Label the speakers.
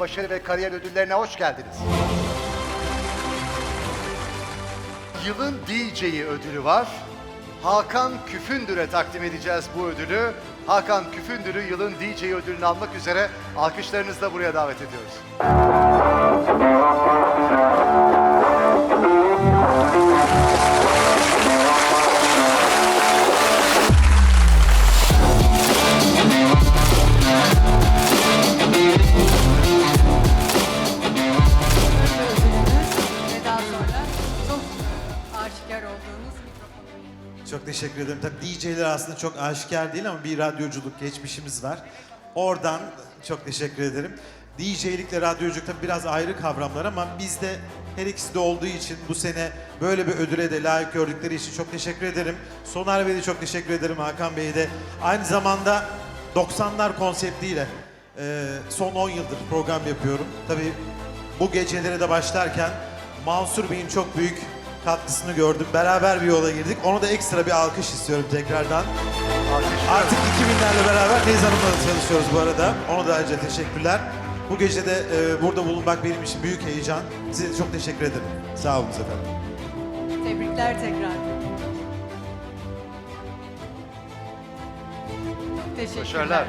Speaker 1: başarı ve kariyer ödüllerine hoş geldiniz. Yılın DJ'i ödülü var. Hakan Küfündür'e takdim edeceğiz bu ödülü. Hakan Küfündür'ü yılın DJ ödülünü almak üzere alkışlarınızla buraya davet ediyoruz.
Speaker 2: Çok
Speaker 3: teşekkür ederim. Tabii DJ'ler aslında çok aşikar değil ama bir radyoculuk geçmişimiz var. Oradan çok teşekkür ederim. DJ'likle radyoculuk tabii biraz ayrı kavramlar ama bizde her ikisi de olduğu için bu sene böyle bir ödüle de layık gördükleri için çok teşekkür ederim. Soner Bey'e de çok teşekkür ederim. Hakan Bey'e de. Aynı zamanda 90'lar konseptiyle e, son 10 yıldır program yapıyorum. Tabii bu gecelere de başlarken Mansur Bey'in çok büyük katkısını gördüm. Beraber bir yola girdik. Onu da ekstra bir alkış istiyorum tekrardan. Artık 2000'lerle beraber Deniz Hanım'la da çalışıyoruz bu arada. Ona da ayrıca teşekkürler. Bu gece de e, burada bulunmak benim için büyük heyecan. Size de çok teşekkür ederim. Sağ olun efendim.
Speaker 2: Tebrikler tekrar. Teşekkürler.
Speaker 1: Başarılar.